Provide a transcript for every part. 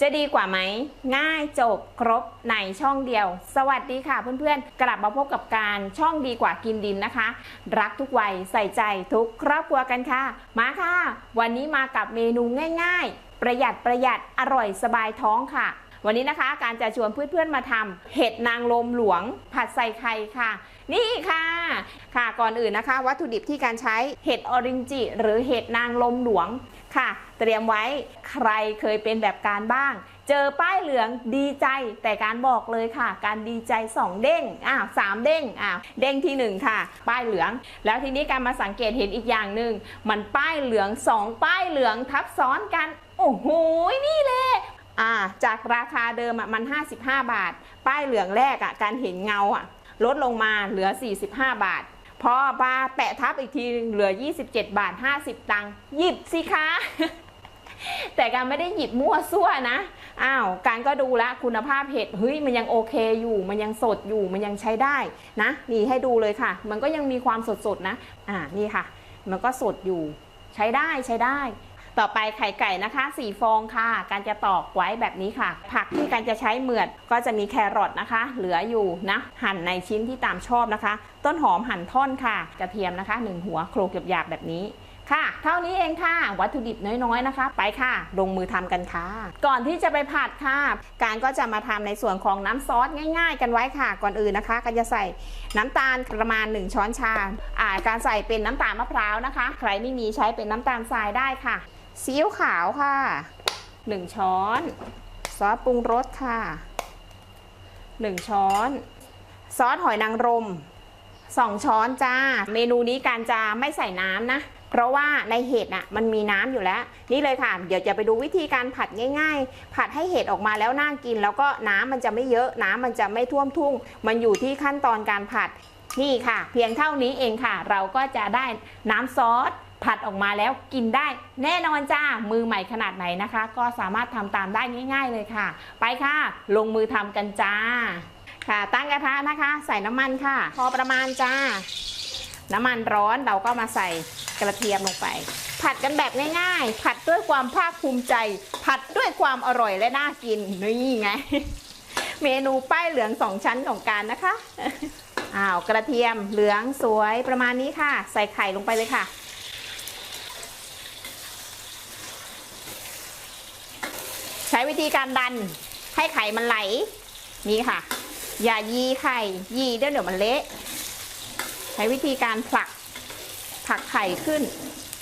จะดีกว่าไหม ง่ายจบครบในช่องเดียว สวัสดีค่ะเพื่อนๆ กลับมาพบกับการช่องดีกว่ากินดินนะคะ รักทุกวัยใส่ใจทุกครอบครัวกันค่ะ มาค่ะ วันนี้มากับเมนูง่าย ๆ ประหยัดประหยัดอร่อยสบายท้องค่ะ วันนี้นะคะการจะชวนเพื่อนๆมาทำเห็ดนางลมหลวง ผัดใส่ไข่ค่ะ นี่ค่ะ ค่ะก่อนอื่นนะคะ วัตถุดิบที่การใช้เห็ดออรินจิหรือเห็ดนางลมหลวงค่ะ เตรียมไว้ใครเคยเป็นแบบการบ้าง เจอป้ายเหลืองดีใจแต่การบอกเลยค่ะ การดีใจ 2 เด้งอ้าวสามเด้งอ้าวเด้งทีหนึ่1 ค่ะ ป้ายเหลือง แล้วทีนี้การมาสังเกตเห็นอีกอย่างหนึ่งมันป้ายเหลือง 2 ป้ายเหลืองทับซ้อนกันโอ้โหนี่แหละอ่าจากราคาเดิมอะมัน 55 บาท ป้ายเหลืองแรกอะการเห็นเงาอะ ลดลงมาเหลือ 45 บาท พอมาแปะทับอีกทีเหลือ 27 บาท 50 ตังค์หยิบสิคะ แต่การไม่ได้หยิบมั่วซั่วนะ อ้าว การก็ดูแลวคุณภาพเห็ดเฮ้ยมันยังโอเคอยู่ มันยังสดอยู่มันยังใช้ได้นะนี่ให้ดูเลยค่ะ มันก็ยังมีความสดสดๆนะ อ่านี่ค่ะ มันก็สดอยู่ใช้ได้ใช้ได้ ต่อไปไข่ไก่นะคะสี่ฟองค่ะ การจะตอกไว้แบบนี้ค่ะ ผักที่การจะใช้เหมือดก็จะมีแครอทนะคะ เหลืออยู่นะ หั่นในชิ้นที่ตามชอบนะคะ ต้นหอมหั่นท่อนค่ะกระเทียมนะคะหนึ่งหัวโครกหยาบๆแบบนี้ค่ะ เท่านี้เองค่ะ วัตถุดิบน้อยๆนะคะ ไปค่ะ ลงมือทำกันค่ะ ก่อนที่จะไปผัดค่ะ การก็จะมาทำในส่วนของน้ำซอสง่าย ๆ กันไว้ค่ะ ก่อนอื่นนะคะ ก็จะใส่น้ำตาลประมาณ 1 ช้อนชาอ่าการใส่เป็นน้ำตาลมะพร้าวนะคะ ใครไม่มีใช้เป็นน้ำตาลทรายได้ค่ะ ซีอิ๊วขาวค่ะ 1 ช้อน ซอสปรุงรสค่ะ 1 ช้อน ซอสหอยนางรม 2 ช้อนจ้า เมนูนี้การจะไม่ใส่น้ำนะ เพราะว่าในเห็ดน่ะมันมีน้ำอยู่แล้ว นี่เลยค่ะ เดี๋ยวจะไปดูวิธีการผัดง่าย ๆ ผัดให้เห็ดออกมาแล้วน่ากิน แล้วก็น้ำมันจะไม่เยอะน้ำมันจะไม่ท่วมทุ่ง มันอยู่ที่ขั้นตอนการผัดนี่ค่ะ เพียงเท่านี้เองค่ะ เราก็จะได้น้ำซอส ผัดออกมาแล้วกินได้แน่นอนจ้า มือใหม่ขนาดไหนนะคะ ก็สามารถทำตามได้ง่าย ๆ เลยค่ะ ไปค่ะ ลงมือทำกันจ้า ค่ะ ตั้งกระทะนะคะ ใส่น้ำมันค่ะ พอประมาณจ้า น้ำมันร้อนเราก็มาใส่กระเทียมลงไป ผัดกันแบบง่าย ๆ ผัดด้วยความภาคภูมิใจ ผัดด้วยความอร่อยและน่ากินนี่ไง เมนูป้ายเหลืองสองชั้นของการนะคะอ้าวกระเทียมเหลืองสวยประมาณนี้ค่ะ ใส่ไข่ลงไปเลยค่ะ ใช้ วิธีการดันให้ไข่มันไหล นี่ค่ะ อย่ายีไข่ยีเดี๋ยวเดี๋ยวมันเละใช้วิธีการผลักผลักไข่ขึ้น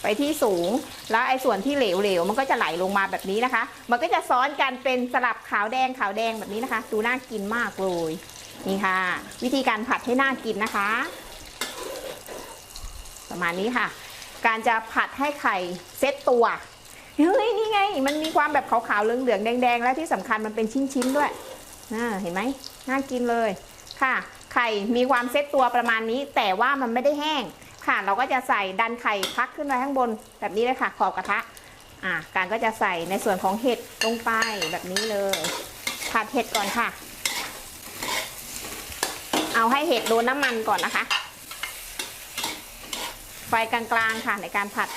ไปที่สูง แล้วไอ้ส่วนที่เหลวๆมันก็จะไหลลงมาแบบนี้นะคะ มันก็จะซ้อนกันเป็นสลับขาวแดงขาวแดงแบบนี้นะคะ ดูน่ากินมากเลยนี่ค่ะ วิธีการผัดให้น่ากินนะคะ ประมาณนี้ค่ะ การจะผัดให้ไข่เซ็ตตัว เฮ้ยนี่ไง มันมีความแบบขาวๆเหลืองๆแดงๆ และที่สำคัญมันเป็นชิ้นๆด้วยเห็นไหมน่ากินเลยค่ะ ไข่มีความเซ็ตตัวประมาณนี้ แต่ว่ามันไม่ได้แห้งค่ะ เราก็จะใส่ดันไข่พักขึ้นไปข้างบนแบบนี้เลยค่ะ ขอบกระทะอ่าการก็จะใส่ในส่วนของเห็ดลงไปแบบนี้เลยผัดเห็ดก่อนค่ะ เอาให้เห็ดโดนน้ำมันก่อนนะคะ ไฟกลางๆค่ะในการผัด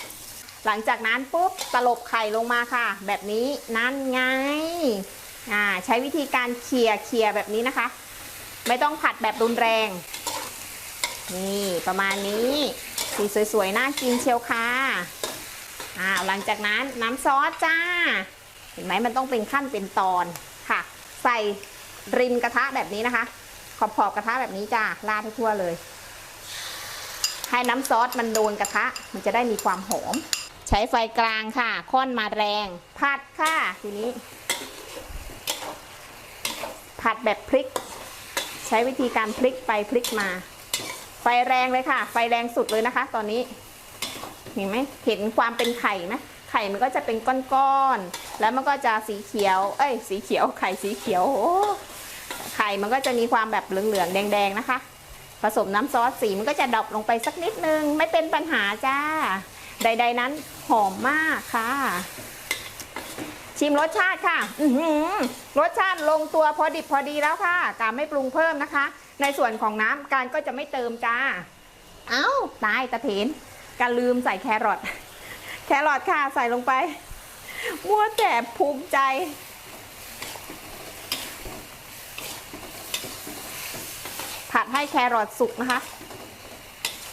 หลังจากนั้นปุ๊บตลบไข่ลงมาค่ะ แบบนี้นั่นไงอ่าใช้วิธีการเขี่ยเขี่ยแบบนี้นะคะ ไม่ต้องผัดแบบรุนแรง นี่ประมาณนี้สีสวยๆน่ากินเชียวค่ะอ้าหลังจากนั้นน้ำซอสจ้า เห็นไหมมันต้องเป็นขั้นเป็นตอนค่ะ ใส่ริมกระทะแบบนี้นะคะ ขอบขอบกระทะแบบนี้จ้าราดให้ทั่วเลย ให้น้ำซอสมันโดนกระทะ มันจะได้มีความหอม ใช้ไฟกลางค่ะ ค่อนมาแรง ผัดค่ะ ทีนี้ ผัดแบบพลิก ใช้วิธีการพลิกไปพลิกมา ไฟแรงเลยค่ะ ไฟแรงสุดเลยนะคะ ตอนนี้ เห็นไหมเห็นความเป็นไข่ไหมไข่มันก็จะเป็นก้อนๆ แล้วมันก็จะสีเขียว เอ้ย สีเขียว ไข่สีเขียวโอ้ไข่มันก็จะมีความแบบเหลืองๆ แดงๆ นะคะ ผสมน้ำซอสสีมันก็จะดรอปลงไปสักนิดนึง ไม่เป็นปัญหาจ้า ใด ๆ นั้นหอมมากค่ะ ชิมรสชาติค่ะรสชาติลงตัวพอดิบพอดีแล้วค่ะ การไม่ปรุงเพิ่มนะคะ ในส่วนของน้ำการก็จะไม่เติมจ้า เอา้าตายตะเถนการลืมใส่แครอทแครอทค่ะใส่ลงไป มัวแต่ภูมิใจผัดให้แครอทสุกนะคะ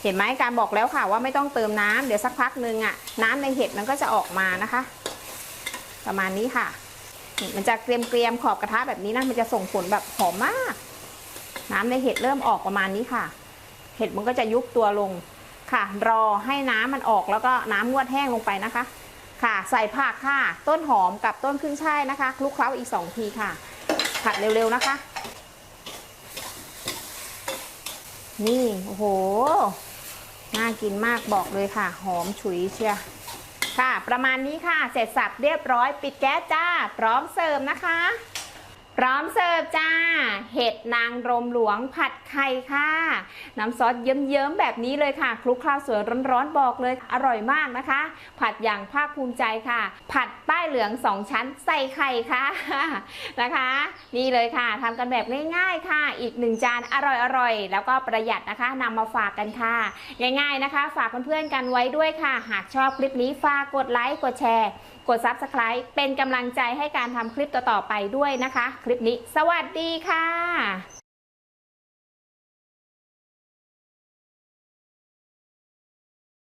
เห็นไหมการบอกแล้วค่ะว่าไม่ต้องเติมน้ำเดี๋ยวสักพักหนึ่งอะน้ำในเห็ดมันก็จะออกมานะคะ ประมาณนี้ค่ะ มันจะเกรียมๆขอบกระทะแบบนี้นะมันจะส่งผลแบบหอมมาก น้ำในเห็ดเริ่มออกประมาณนี้ค่ะ เห็ดมันก็จะยุบตัวลงค่ะ รอให้น้ำมันออกแล้วก็น้ำงวดแห้งลงไปนะคะ ค่ะใส่ผักค่ะ ต้นหอมกับต้นขึ้นช่ายนะคะคลุกเคล้าอีกสองทีค่ะ ผัดเร็วๆนะคะ นี่โอ้โห น่ากินมากบอกเลยค่ะ หอมฉุยเชียค่ะ ประมาณนี้ค่ะ เสร็จสับเรียบร้อย ปิดแก๊สจ้า พร้อมเสิร์ฟนะคะ พร้อมเสิร์ฟจ้า เห็ดนางรมหลวงผัดไข่ค่ะ น้ำซอสเยิ้มๆแบบนี้เลยค่ะ คลุกข้าวสวยร้อนๆบอกเลย อร่อยมากนะคะ ผัดอย่างภาคภูมิใจค่ะ ผัดใต้เหลืองสองชั้นใส่ไข่ค่ะนะคะ นี่เลยค่ะทำกันแบบง่ายๆค่ะ อีกหนึ่งจานอร่อยๆ แล้วก็ประหยัดนะคะนำมาฝากกันค่ะ ง่ายๆนะคะ ฝากเพื่อนๆกันไว้ด้วยค่ะ หากชอบคลิปนี้ฝากกดไลค์กดแชร์ กด Subscribe เป็นกำลังใจให้การทำคลิปต่อๆไปด้วยนะคะคลิปนี้ สวัสดีค่ะ